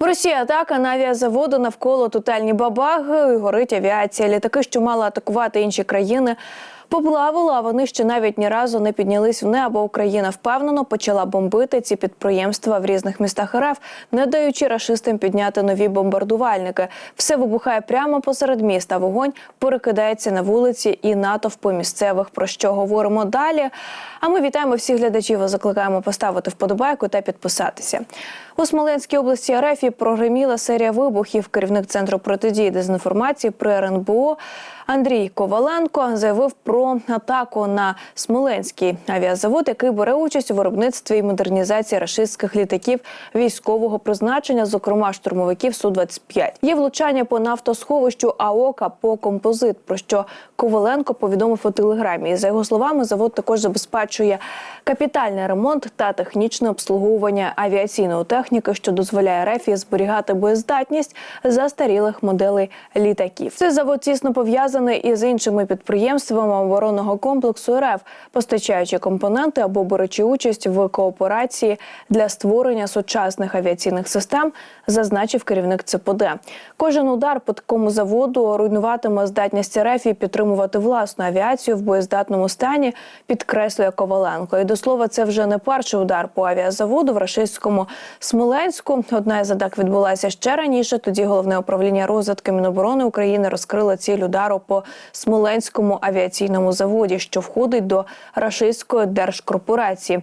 Росія атака на авіазаводи навколо тотальні бабаги. Горить авіація. Літаки, що мали атакувати інші країни. Поплавили, а вони ще навіть ні разу не піднялись в небо. Україна впевнено почала бомбити ці підприємства в різних містах РФ, не даючи рашистам підняти нові бомбардувальники. Все вибухає прямо посеред міста. Вогонь перекидається на вулиці і натовпи місцевих. Про що говоримо далі? А ми вітаємо всіх глядачів. і Закликаємо поставити вподобайку та підписатися. У Смоленській області РФ прогреміла серія вибухів. Керівник центру протидії дезінформації при РНБО Андрій Коваленко заявив про атаку на Смоленський авіазавод, який бере участь у виробництві і модернізації рашистських літаків військового призначення, зокрема штурмовиків су 25 Є влучання по нафтосховищу АОКа по композит. Про що Коваленко повідомив у телеграмі. І за його словами, завод також забезпечує капітальний ремонт та технічне обслуговування авіаційної техніки, що дозволяє РФ зберігати боєздатність застарілих моделей літаків. Цей завод тісно пов'язаний із іншими підприємствами оборонного комплексу РФ, постачаючи компоненти або беручи участь в кооперації для створення сучасних авіаційних систем, зазначив керівник ЦПД. Кожен удар по такому заводу руйнуватиме здатність РФ і підтримувати власну авіацію в боєздатному стані, підкреслює Коваленко. І до слова, це вже не перший удар по авіазаводу в рашистському Смоленську. Одна із атак відбулася ще раніше. Тоді головне управління розвитку Міноборони України розкрило ціль удару по Смоленському авіаційному заводі, що входить до рашистської держкорпорації.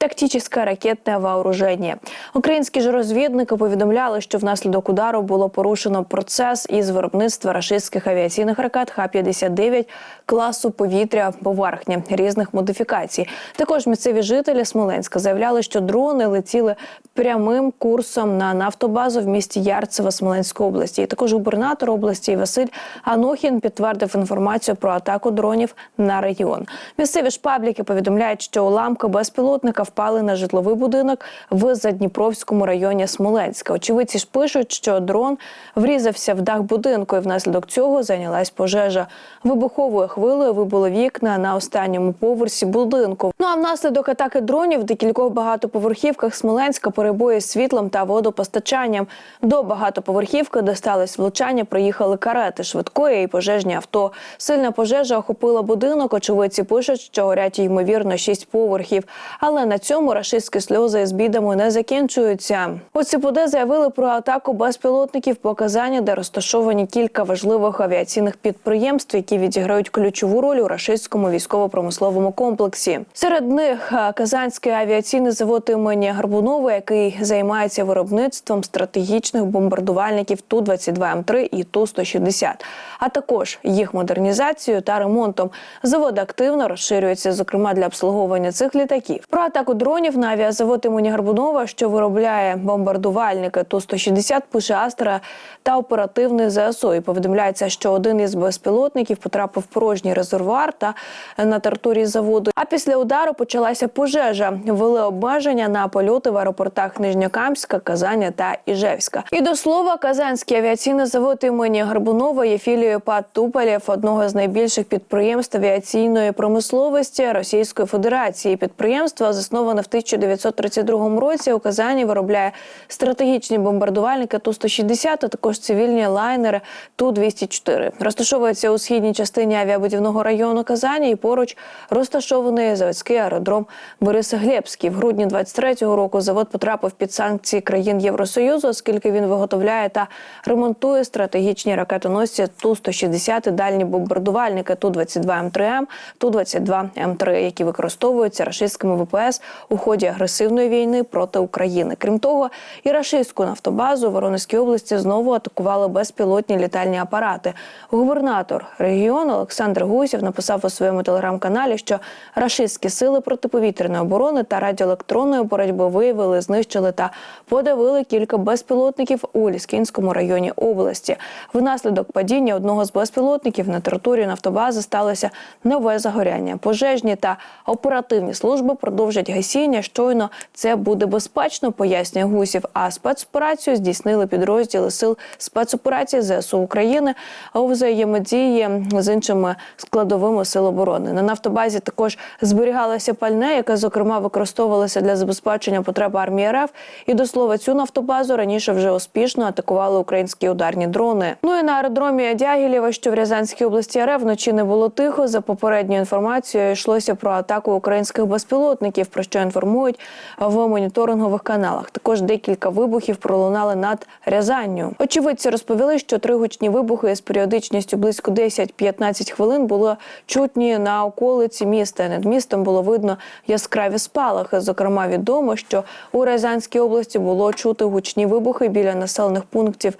Тактичне ракетне вооруження. Українські ж розвідники повідомляли, що внаслідок удару було порушено процес із виробництва рашистських авіаційних ракет Х-59 класу повітря поверхня різних модифікацій. Також місцеві жителі Смоленська заявляли, що дрони летіли прямим курсом на нафтобазу в місті Ярцево Смоленської області. І також губернатор області Василь Анохін підтвердив інформацію про атаку дронів на регіон. Місцеві ж пабліки повідомляють, що уламки безпілотника впали на житловий будинок в Задніпровському районі Смоленська. Очевидці ж пишуть, що дрон врізався в дах будинку, і внаслідок цього зайнялась пожежа. Вибуховою хвилею вибуло вікна на останньому поверсі будинку. Ну а внаслідок атаки дронів в декількох багатоповерхівках Смоленська перебої з світлом та водопостачанням. До багатоповерхівки, де сталося влучання, приїхали карети швидкої і пожежні авто. Сильна пожежа охопила будинок. Очевидці пишуть, що горять ймовірно шість поверхів. Але на цьому рашистські сльози з бідами не закінчуються. У ЦПД заявили про атаку безпілотників по Казані, де розташовані кілька важливих авіаційних підприємств, які відіграють ключову роль у рашистському військово-промисловому комплексі. Серед них Казанський авіаційний завод імені Гарбунова, який займається виробництвом стратегічних бомбардувальників ту 22 м 3 і ту 160 а також їх модернізацією та ремонтом. Завод активно розширюється, зокрема для обслуговування цих літаків. Про атаку дронів на авіазавод імені Гарбунова, що виробляє бомбардувальники Ту-160, пише Астра та оперативний ЗСУ. І повідомляється, що один із безпілотників потрапив в порожній резервуар та на території заводу. А після удару почалася пожежа. Ввели обмеження на польоти в аеропортах Нижньокамська, Казаня та Іжевська. І до слова, Казанський авіаційний завод імені Гарбунова є філією ПАТ Туполєв, одного з найбільших підприємств авіаційної промисловості Російської Федерації. Підприємство засноване в 1932 році. У Казані виробляє стратегічні бомбардувальники Ту-160, а також цивільні лайнери Ту-204. Розташовується у східній частині авіабудівного району Казані і поруч розташований заводський аеродром Борисоглебський. В грудні 23-го року завод потрапив під санкції країн Євросоюзу, оскільки він виготовляє та ремонтує стратегічні ракетоносці Ту-160 і дальні бомбардувальники Ту-22М3М, Ту-22М3, які використовуються рашистськими ВПС у ході агресивної війни проти України. Крім того, і рашистську нафтобазу в Воронезькій області знову атакували безпілотні літальні апарати. Губернатор регіону Олександр Гусєв написав у своєму телеграм-каналі, що рашистські сили протиповітряної оборони та радіоелектронної боротьби виявили, знищили та подавили кілька безпілотників у Ліскінському районі області. Внаслідок падіння одного з безпілотників на території нафтобази сталося нове загоряння. Пожежні та оперативні служби продовжать проводять гасіння. Щойно це буде безпечно, пояснює Гусів. А спецоперацію здійснили підрозділи сил спецоперації ЗСУ України у взаємодії з іншими складовими сил оборони. На нафтобазі також зберігалося пальне, яке зокрема використовувалося для забезпечення потреб армії РФ. І до слова, цю нафтобазу раніше вже успішно атакували українські ударні дрони. Ну і на аеродромі Дягілєва, що в Рязанській області РФ вночі не було тихо. За попередньою інформацією йшлося про атаку українських безпілотників, про що інформують в моніторингових каналах. Також декілька вибухів пролунали над Рязанню. Очевидці розповіли, що три гучні вибухи з періодичністю близько 10-15 хвилин було чутні на околиці міста. Над містом було видно яскраві спалахи. Зокрема, відомо, що у Рязанській області було чути гучні вибухи біля населених пунктів.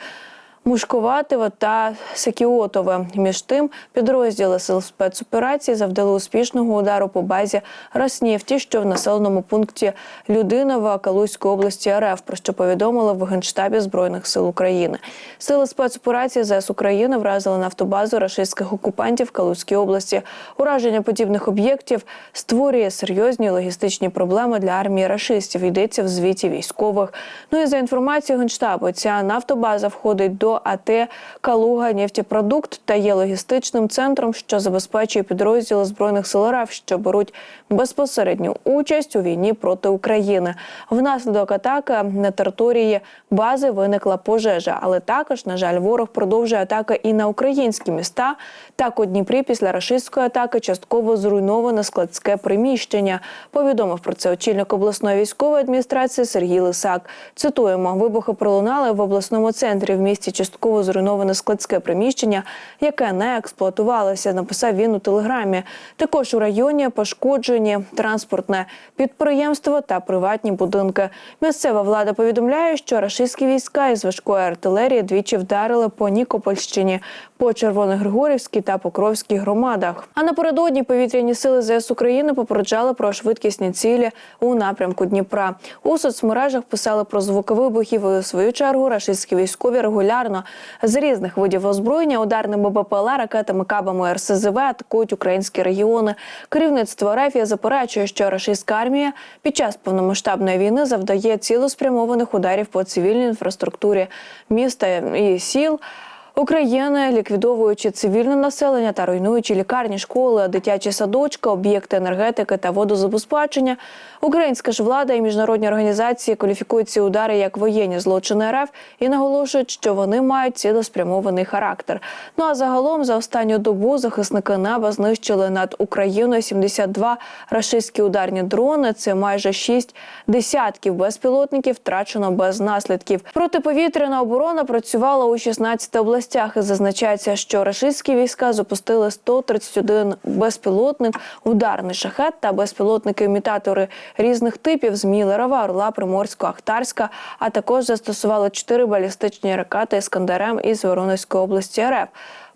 Мушковатове та Секіотове. Між тим, підрозділи сил спецоперації завдали успішного удару по базі Роснефті, що в населеному пункті Людиново Калузької області РФ, про що повідомили в Генштабі Збройних сил України. Сили спецоперації ЗС України вразили нафтобазу рашистських окупантів в області. Ураження подібних об'єктів створює серйозні логістичні проблеми для армії рашистів. Йдеться в звіті військових. Ну і за інформацією Генштабу, ця нафтобаза входить до АТ Калуга нефтепродукт та є логістичним центром, що забезпечує підрозділи збройних сил РФ, що беруть безпосередню участь у війні проти України. Внаслідок атаки на території бази виникла пожежа, але також, на жаль, ворог продовжує атаки і на українські міста. Так у Дніпрі після рашистської атаки частково зруйноване складське приміщення. Повідомив про це очільник обласної військової адміністрації Сергій Лисак. Цитуємо: вибухи пролунали в обласному центрі в місті частково зруйноване складське приміщення, яке не експлуатувалося. Написав він у телеграмі. Також у районі пошкоджені транспортне підприємство та приватні будинки. Місцева влада повідомляє, що рашистські війська із важкої артилерії двічі вдарили по Нікопольщині, по Червоногригорівській та Покровській громадах. А напередодні повітряні сили ЗС України попереджали про швидкісні цілі у напрямку Дніпра. У соцмережах писали про звуки вибухів. У свою чергу рашистські військові регулярно з різних видів озброєння, ударними БПЛА, ракетами, кабами РСЗВ атакують українські регіони. Керівництво РФ заперечує, що рашистська армія під час повномасштабної війни завдає цілеспрямованих ударів по цивільній інфраструктурі міста і сіл. України, ліквідовуючи цивільне населення та руйнуючи лікарні, школи, дитячі садочки, об'єкти енергетики та водозабезпечення, українська ж влада і міжнародні організації кваліфікують ці удари як воєнні злочини РФ і наголошують, що вони мають цілеспрямований характер. Ну а загалом за останню добу захисники неба знищили над Україною 72 рашистські ударні дрони. Це майже 6 десятків безпілотників втрачено без наслідків. Протиповітряна оборона працювала у 16 областях. І зазначається, що рашистські війська запустили 131 безпілотник, ударний шахет та безпілотники-імітатори різних типів з Мілерова, Орла, Приморського, Ахтарська, а також застосували 4 балістичні ракети Іскандерем із Воронезької області РФ.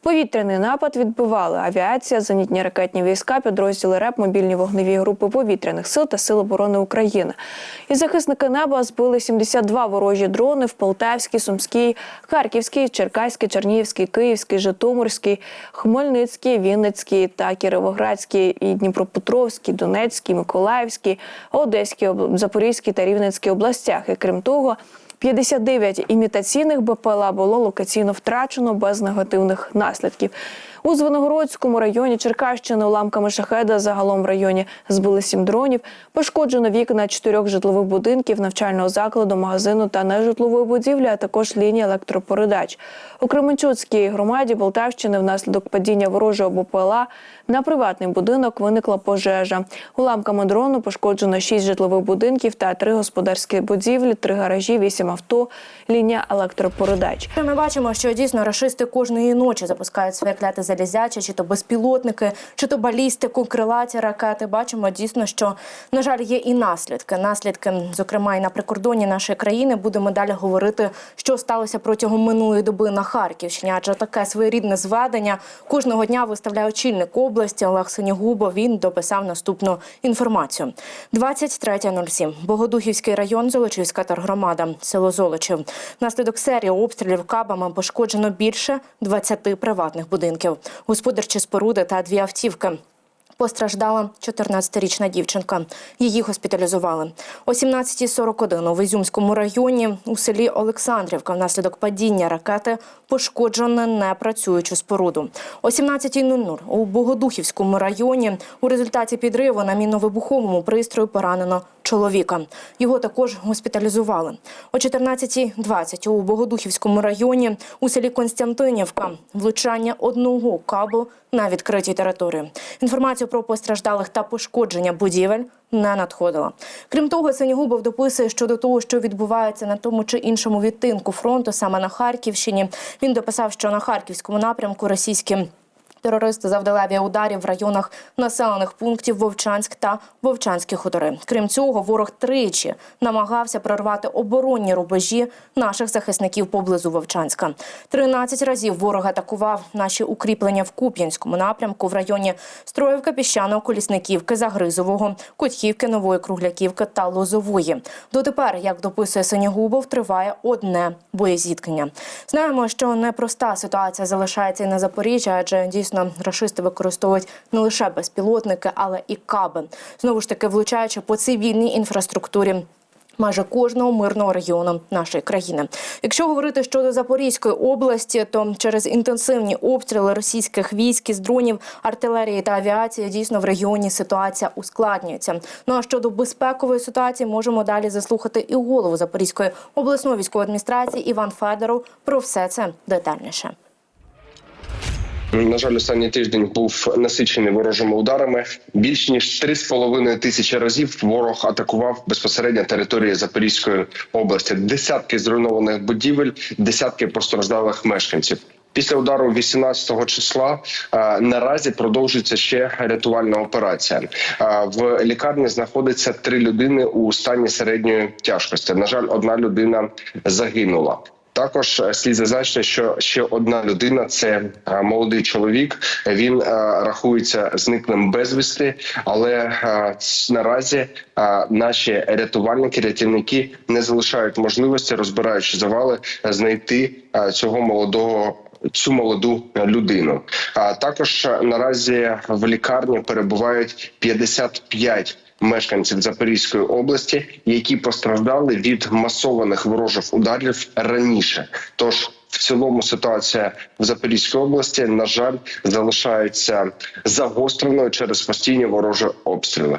Повітряний напад відбивали авіація, зенітні ракетні війська, підрозділи РЕП, мобільні вогневі групи повітряних сил та сил оборони України. І захисники неба збили 72 ворожі дрони в Полтавській, Сумській, Харківській, Черкаській, Чернігівській, Київській, Житомирській, Хмельницькій, Вінницькій та Кіровоградській, і Дніпропетровській, Донецькій, Миколаївській, Одеській, Запорізькій та Рівненській областях. І крім того. 59 імітаційних БПЛА було локаційно втрачено без негативних наслідків. У Звенигородському районі Черкащини уламками шахеда загалом в районі збили сім дронів. Пошкоджено вікна чотирьох житлових будинків, навчального закладу, магазину та нежитлової будівлі, а також лінії електропередач. У Кременчуцькій громаді Полтавщини внаслідок падіння ворожого БПЛА на приватний будинок виникла пожежа. Уламками дрону пошкоджено шість житлових будинків та три господарські будівлі, три гаражі, вісім авто, лінія електропередач. Ми бачимо, що дійсно рашисти кожної ночі запускають своє кляте залізяче, чи то безпілотники, чи то балістику, крилаті ракети. Бачимо дійсно, що на жаль є і наслідки. Наслідки, зокрема, і на прикордоні нашої країни будемо далі говорити, що сталося протягом минулої доби на Харківщині. Адже таке своєрідне зведення кожного дня виставляє очільник області Олег Синігубов. Він дописав наступну інформацію. 23.07. Богодухівський район, Золочівська тергромада, село Золочів. Внаслідок серії обстрілів кабами пошкоджено більше 20 приватних будинків, господарчі споруди та дві автівки. Постраждала 14-річна дівчинка. Її госпіталізували. О 17.41 у Везюмському районі у селі Олександрівка внаслідок падіння ракети пошкоджено непрацюючу споруду. О 17.00 у Богодухівському районі у результаті підриву на мінно-вибуховому пристрої поранено чоловіка. Його також госпіталізували. О 14.20 у Богодухівському районі у селі Константинівка влучання одного кабу на відкритій території. Інформацію про постраждалих та пошкодження будівель не надходила. Крім того, Синігубов дописує щодо того, що відбувається на тому чи іншому відтинку фронту, саме на Харківщині. Він дописав, що на харківському напрямку російські Терористи завдали авіаударів в районах населених пунктів Вовчанськ та Вовчанські хутори. Крім цього, ворог тричі намагався прорвати оборонні рубежі наших захисників поблизу Вовчанська. 13 разів ворог атакував наші укріплення в Куп'янському напрямку в районі Строївка, Піщаного, Колісниківки, Загризового, Кутхівки, Нової Кругляківки та Лозової. Дотепер, як дописує Синягубов, триває одне боєзіткнення. Знаємо, що непроста ситуація залишається і на Запоріжжі, адже дійсно рашисти використовують не лише безпілотники, але і каби. Знову ж таки, влучаючи по цивільній інфраструктурі. Майже кожного мирного регіону нашої країни. Якщо говорити щодо Запорізької області, то через інтенсивні обстріли російських військ із дронів, артилерії та авіації дійсно в регіоні ситуація ускладнюється. Ну а щодо безпекової ситуації, можемо далі заслухати і голову Запорізької обласної військової адміністрації Іван Федоров про все це детальніше. На жаль, останній тиждень був насичений ворожими ударами. Більш ніж 3,5 тисячі разів ворог атакував безпосередньо території Запорізької області. Десятки зруйнованих будівель, десятки постраждалих мешканців. Після удару 18 числа е, наразі продовжується ще рятувальна операція. Е, в лікарні знаходиться три людини у стані середньої тяжкості. На жаль, одна людина загинула. Також е, слід зазначити, що ще одна людина це е, молодий чоловік. Він е, рахується зниклим безвісти, але наразі наші рятувальники, рятівники не залишають можливості, розбираючи завали, знайти цього молодого. Цю молоду людину а також наразі в лікарні перебувають 55 мешканців Запорізької області, які постраждали від масованих ворожих ударів раніше. Тож в цілому ситуація в Запорізькій області на жаль залишається загостреною через постійні ворожі обстріли.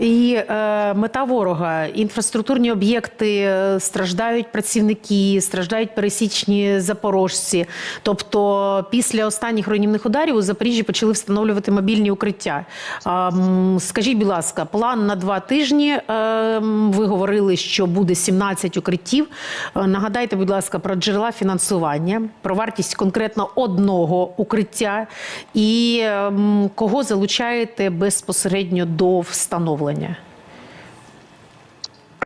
І е, мета ворога інфраструктурні об'єкти е, страждають працівники, страждають пересічні запорожці. Тобто, після останніх руйнівних ударів у Запоріжжі почали встановлювати мобільні укриття. М, скажіть, будь ласка, план на два тижні. Е, ви говорили, що буде 17 укриттів. Е, Нагадайте, будь ласка, про джерела фінансування, про вартість конкретно одного укриття і ем, кого залучаєте безпосередньо до встановлення.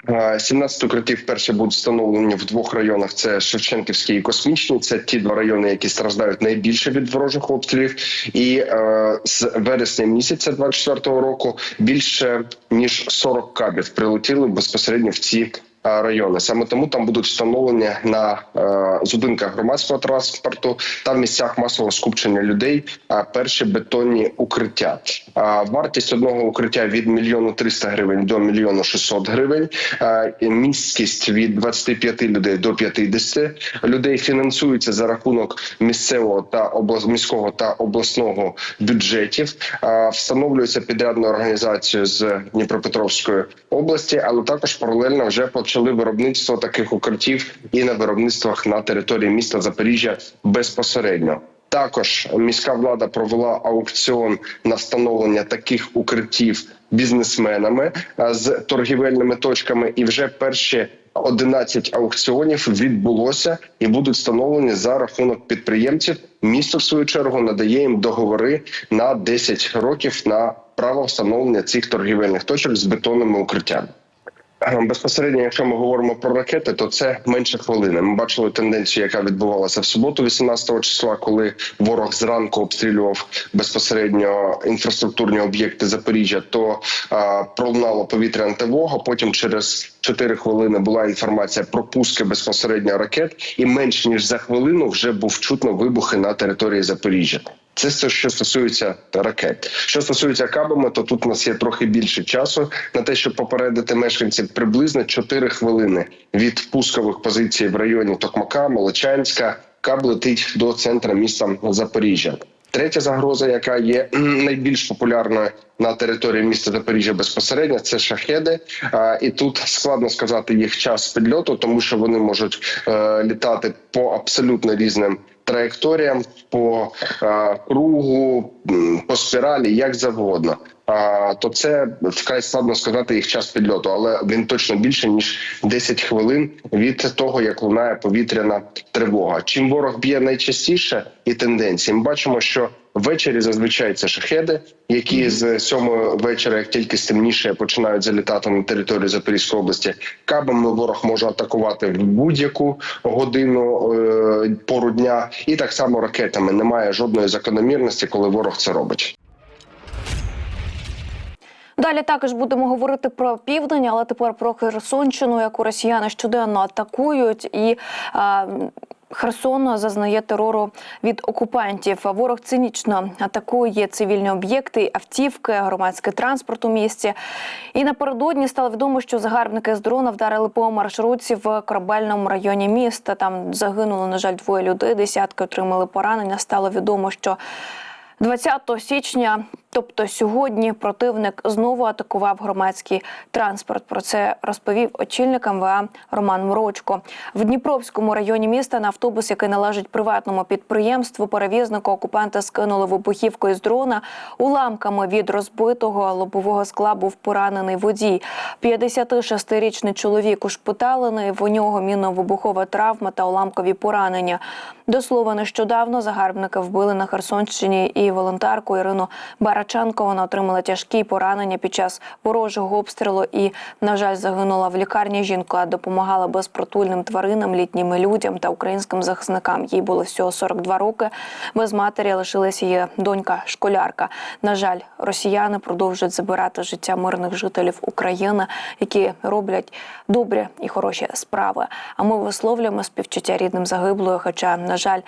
Е, 17 укриттів перші будуть встановлені в двох районах: це Шевченківський і Космічний. Це ті два райони, які страждають найбільше від ворожих обстрілів. І е, з вересня місяця 24-го року більше ніж 40 кабів прилетіли безпосередньо в ці. е, Райони саме тому там будуть встановлені на е, зупинках громадського транспорту та в місцях масового скупчення людей. е, перші бетонні укриття. Вартість одного укриття від мільйону 300 гривень до мільйону 600 гривень. Місткість від 25 людей до 50 людей фінансується за рахунок місцевого та облас... міського та обласного бюджетів. Встановлюється підрядною організацією з Дніпропетровської області, але також паралельно вже почали виробництво таких укриттів і на виробництвах на території міста Запоріжжя безпосередньо. Також міська влада провела аукціон на встановлення таких укриттів бізнесменами е, з торгівельними точками, і вже перші 11 аукціонів відбулося і будуть встановлені за рахунок підприємців. Місто в свою чергу надає їм договори на 10 років на право встановлення цих торгівельних точок з бетонними укриттями. Е, Безпосередньо, якщо ми говоримо про ракети, то це менше хвилини. Ми бачили тенденцію, яка відбувалася в суботу, 18 числа, коли ворог зранку обстрілював безпосередньо інфраструктурні об'єкти Запоріжжя. То е, пролунала повітряна тривога. Потім через 4 хвилини була інформація про пуски безпосередньо ракет, і менш ніж за хвилину вже був чутно вибухи на території Запоріжжя. Це все, що стосується ракет. Що стосується кабами, то тут у нас є трохи більше часу на те, щоб попередити мешканців приблизно 4 хвилини від пускових позицій в районі Токмака, Молочанська. Каб летить до центра міста Запоріжжя. Третя загроза, яка є найбільш популярною на території міста Запоріжжя безпосередньо, це шахеди. І тут складно сказати їх час підльоту, тому що вони можуть е, літати по абсолютно різним траєкторіям, по е, кругу, по спіралі, як завгодно. То це вкрай складно сказати їх час підльоту, але він точно більше ніж 10 хвилин від того, як лунає повітряна тривога. Чим ворог б'є найчастіше і тенденції, ми бачимо, що ввечері зазвичай це шахеди, які з сьомої вечора, як тільки стемніше, починають залітати на територію Запорізької області. Кабами ворог може атакувати в будь-яку годину е, пору дня, і так само ракетами. Немає жодної закономірності, коли ворог це робить. Далі також будемо говорити про південь, але тепер про Херсонщину, яку росіяни щоденно атакують, і а, Херсон зазнає терору від окупантів. Ворог цинічно атакує цивільні об'єкти, автівки, громадський транспорт у місті. І напередодні стало відомо, що загарбники з дрона вдарили по маршрутці в корабельному районі міста. Там загинуло, на жаль, двоє людей. Десятки отримали поранення. Стало відомо, що 20 січня, тобто сьогодні, противник знову атакував громадський транспорт. Про це розповів очільник МВА Роман Морочко. В Дніпровському районі міста на автобус, який належить приватному підприємству, перевізнику окупанти скинули вибухівку із дрона. Уламками від розбитого лобового скла був поранений водій. 56-річний чоловік ушпиталений. В нього мінно-вибухова травма та уламкові поранення. До слова, нещодавно загарбники вбили на Херсонщині і волонтерку Ірину Бараченко. Вона отримала тяжкі поранення під час ворожого обстрілу і, на жаль, загинула в лікарні. Жінка допомагала безпритульним тваринам, літнім людям та українським захисникам. Їй було всього 42 роки. Без матері лишилася її донька-школярка. На жаль, росіяни продовжують забирати життя мирних жителів України, які роблять добрі і хороші справи. А ми висловлюємо співчуття рідним загиблою. Хоча, на жаль,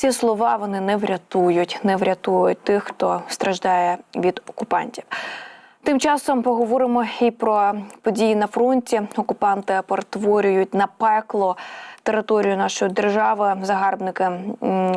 ці слова вони не врятують, не врятують тих, хто страждає від окупантів. Тим часом поговоримо і про події на фронті. Окупанти перетворюють на пекло територію нашої держави. Загарбники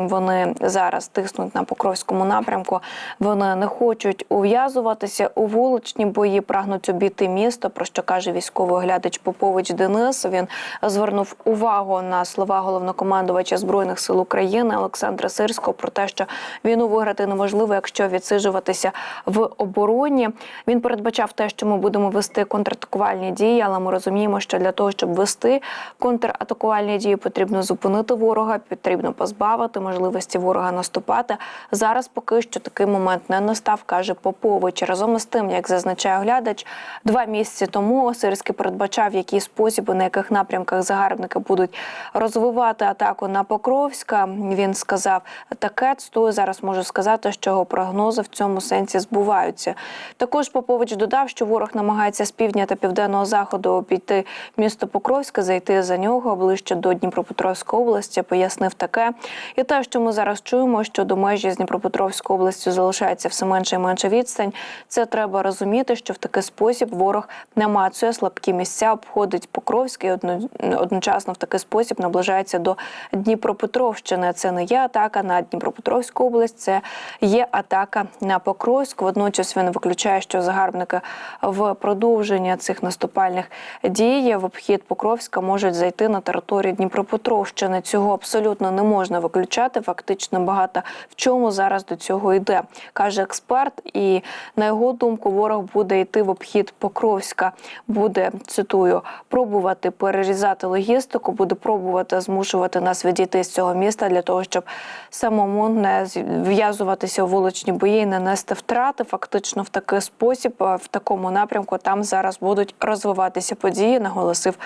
вони зараз тиснуть на Покровському напрямку. Вони не хочуть ув'язуватися у вуличні бої, прагнуть обійти місто. Про що каже військовий оглядач Попович Денис. Він звернув увагу на слова головнокомандувача збройних сил України Олександра Сирського про те, що війну виграти неможливо, якщо відсиджуватися в обороні. Він передбачав те, що ми будемо вести контратакувальні дії, але ми розуміємо, що для того, щоб вести контратакувальні дії, потрібно зупинити ворога, потрібно позбавити можливості ворога наступати. Зараз поки що такий момент не настав, каже Попович. Разом із тим, як зазначає оглядач, два місяці тому Сирський передбачав, в який спосіб і на яких напрямках загарбники будуть розвивати атаку на Покровська. Він сказав таке цитую, зараз можу сказати, що його прогнози в цьому сенсі збуваються. Також Попович додав, що ворог намагається з півдня та південного заходу обійти місто Покровське, зайти за нього ближче до Дніпропетровської області. Пояснив таке. І те, що ми зараз чуємо, що до межі з Дніпропетровською областю залишається все менше і менше відстань. Це треба розуміти, що в такий спосіб ворог намацує слабкі місця, обходить Покровське і одночасно в такий спосіб наближається до Дніпропетровщини. Це не є атака на Дніпропетровську область, це є атака на Покровськ. Водночас він виключає, що загарбники в продовження цих наступальних дій в обхід Покровська можуть зайти на територію Дніпропетровщини. Цього абсолютно не можна виключати. Фактично багато в чому зараз до цього йде, каже експерт. І на його думку, ворог буде йти в обхід Покровська, буде цитую, пробувати перерізати логістику, буде пробувати змушувати нас відійти з цього міста для того, щоб самому не зв'язуватися у вуличні бої, і не нести втрати. Фактично, в такий спосіб, в такому напрямку, там зараз будуть розвиватися події, наголосив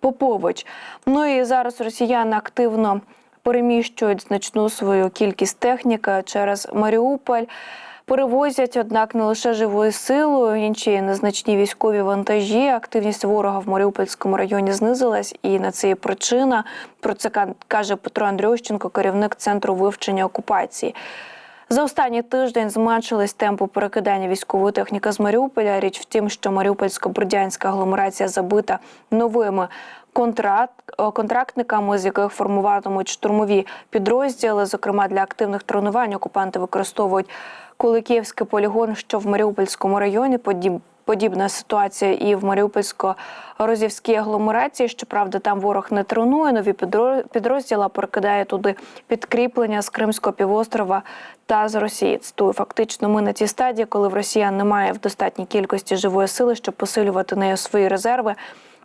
Попович. Ну і зараз росіяни активно переміщують значну свою кількість техніки через Маріуполь. Перевозять, однак, не лише живою силою, інші незначні військові вантажі. Активність ворога в Маріупольському районі знизилась, і на це є причина. Про це каже Петро Андрющенко, керівник центру вивчення окупації. За останній тиждень зменшились темпи перекидання військової техніки з Маріуполя. Річ в тім, що Маріупольсько-Бродянська агломерація забита новими е, контрактниками, з яких формуватимуть штурмові підрозділи. Зокрема, для активних тренувань окупанти використовують Куликівський полігон, що в Маріупольському районі. Подіб Подібна ситуація і в Маріупольсько-Розівській агломерації. Щоправда, там ворог не тренує. Нові підро- підрозділи перекидає туди підкріплення з Кримського півострова та з Росії. Цитую, фактично, ми на тій стадії, коли в Росіян немає в достатній кількості живої сили, щоб посилювати нею свої резерви.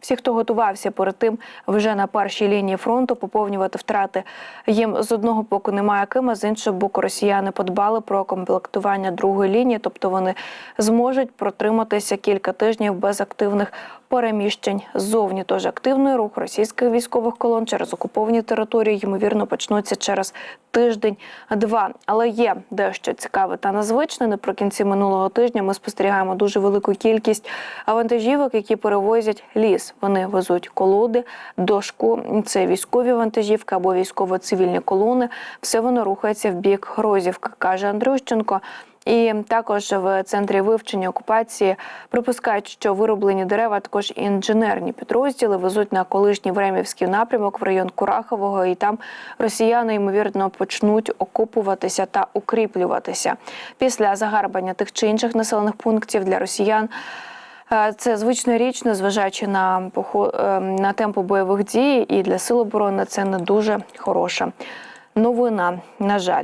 Всі, хто готувався перед тим вже на першій лінії фронту, поповнювати втрати. Їм з одного боку немає ким, а з іншого боку, росіяни подбали про комплектування другої лінії, тобто вони зможуть протриматися кілька тижнів без активних переміщень ззовні. Тож активний рух російських військових колон через окуповані території ймовірно почнуться через тиждень-два. Але є дещо цікаве та незвичне. Наприкінці минулого тижня ми спостерігаємо дуже велику кількість вантажівок, які перевозять ліс. Вони везуть колоди, дошку. Це військові вантажівки або військово-цивільні колони. Все воно рухається в бік Грозівки, каже Андрющенко. І також в центрі вивчення окупації припускають, що вироблені дерева, також інженерні підрозділи везуть на колишній Времівський напрямок в район Курахового, і там росіяни ймовірно почнуть окупуватися та укріплюватися після загарбання тих чи інших населених пунктів для росіян. Е, Це звична річ, незважаючи на е, на темпи бойових дій, і для сил оборони це не дуже хороша новина. На жаль.